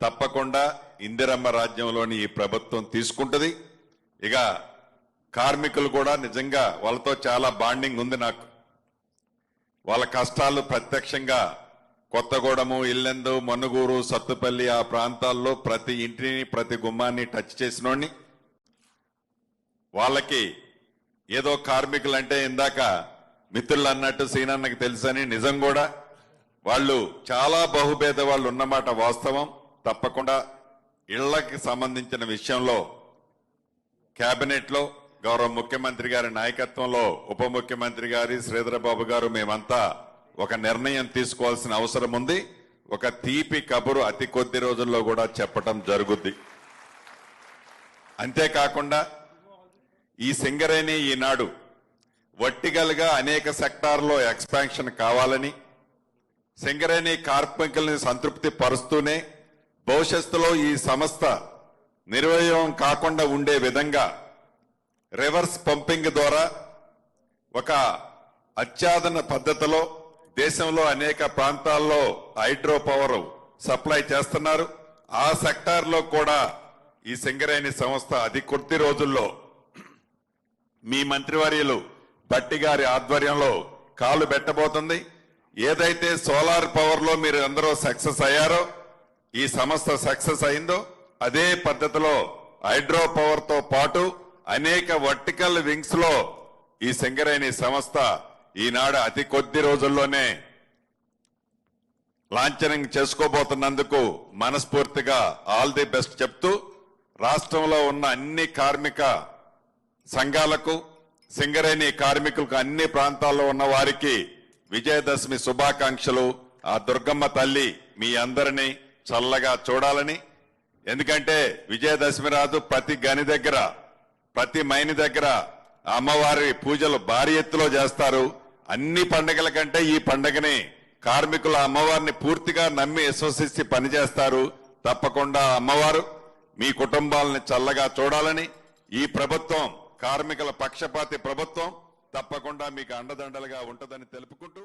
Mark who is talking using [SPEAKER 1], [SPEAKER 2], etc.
[SPEAKER 1] తప్పకుండా ఇందిరమ్మ రాజ్యంలోని ఈ ప్రభుత్వం తీసుకుంటది. ఇక కార్మికులు కూడా నిజంగా వాళ్ళతో చాలా బాండింగ్ ఉంది నాకు. వాళ్ళ కష్టాలు ప్రత్యక్షంగా కొత్తగూడెము ఇల్లెందు మనుగూరు సత్తుపల్లి ఆ ప్రాంతాల్లో ప్రతి ఇంటిని ప్రతి గుమ్మాన్ని టచ్ చేసినోడిని వాళ్ళకి ఏదో కార్మికులంటే ఇందాక మిత్రులు అన్నట్టు సీనన్నకి తెలుసని నిజం కూడా. వాళ్ళు చాలా బహుభేద వాళ్ళు ఉన్నమాట వాస్తవం. తప్పకుండా ఇళ్ళకి సంబంధించిన విషయంలో క్యాబినెట్లో గౌరవ ముఖ్యమంత్రి గారి నాయకత్వంలో ఉప ముఖ్యమంత్రి గారి శ్రీధరబాబు గారు మేమంతా ఒక నిర్ణయం తీసుకోవాల్సిన అవసరం ఉంది. ఒక తీపి కబురు అతి కొద్ది రోజుల్లో కూడా చెప్పటం జరుగుద్ది. అంతేకాకుండా ఈ సింగరేణి ఈనాడు వర్టికల్గా అనేక సెక్టార్లో ఎక్స్పాన్షన్ కావాలని సింగరేణి కార్మికుల్ని సంతృప్తి పరుస్తూనే భవిష్యత్తులో ఈ సంస్థ నిర్వయం కాకుండా ఉండే విధంగా రివర్స్ పంపింగ్ ద్వారా ఒక అత్యాధున పద్ధతిలో దేశంలో అనేక ప్రాంతాల్లో హైడ్రో పవర్ సప్లై చేస్తున్నారు. ఆ సెక్టార్లో కూడా ఈ సింగరేణి సంస్థ అతి కొద్ది రోజుల్లో మీ మంత్రివర్యులు బట్టి గారి ఆధ్వర్యంలో కాలు పెట్టబోతుంది. ఏదైతే సోలార్ పవర్లో మీరు అందరూ సక్సెస్ అయ్యారో ఈ సంస్థ సక్సెస్ అయిందో అదే పద్ధతిలో హైడ్రో పవర్తో పాటు అనేక వర్టికల్ వింగ్స్లో ఈ సింగరేణి సంస్థ ఈనాడు అతి కొద్ది రోజుల్లోనే లాంఛనింగ్ చేసుకోబోతున్నందుకు మనస్ఫూర్తిగా ఆల్ ది బెస్ట్ చెప్తూ రాష్ట్రంలో ఉన్న అన్ని కార్మిక సంఘాలకు సింగరేణి కార్మికులకు అన్ని ప్రాంతాల్లో ఉన్న వారికి విజయదశమి శుభాకాంక్షలు. ఆ దుర్గమ్మ తల్లి మీ అందరినీ చల్లగా చూడాలని. ఎందుకంటే విజయదశమి రాదు ప్రతి గని దగ్గర ప్రతి మైని దగ్గర అమ్మవారి పూజలు భారీ ఎత్తులో చేస్తారు. అన్ని పండుగల కంటే ఈ పండుగని కార్మికుల అమ్మవారిని పూర్తిగా నమ్మి విశ్వసిస్తే పనిచేస్తారు. తప్పకుండా అమ్మవారు మీ కుటుంబాలని చల్లగా చూడాలని ఈ ప్రభుత్వం కార్మికుల పక్షపాతి ప్రభుత్వం తప్పకుండా మీకు అండదండలుగా ఉంటుందని తెలుపుకుంటూ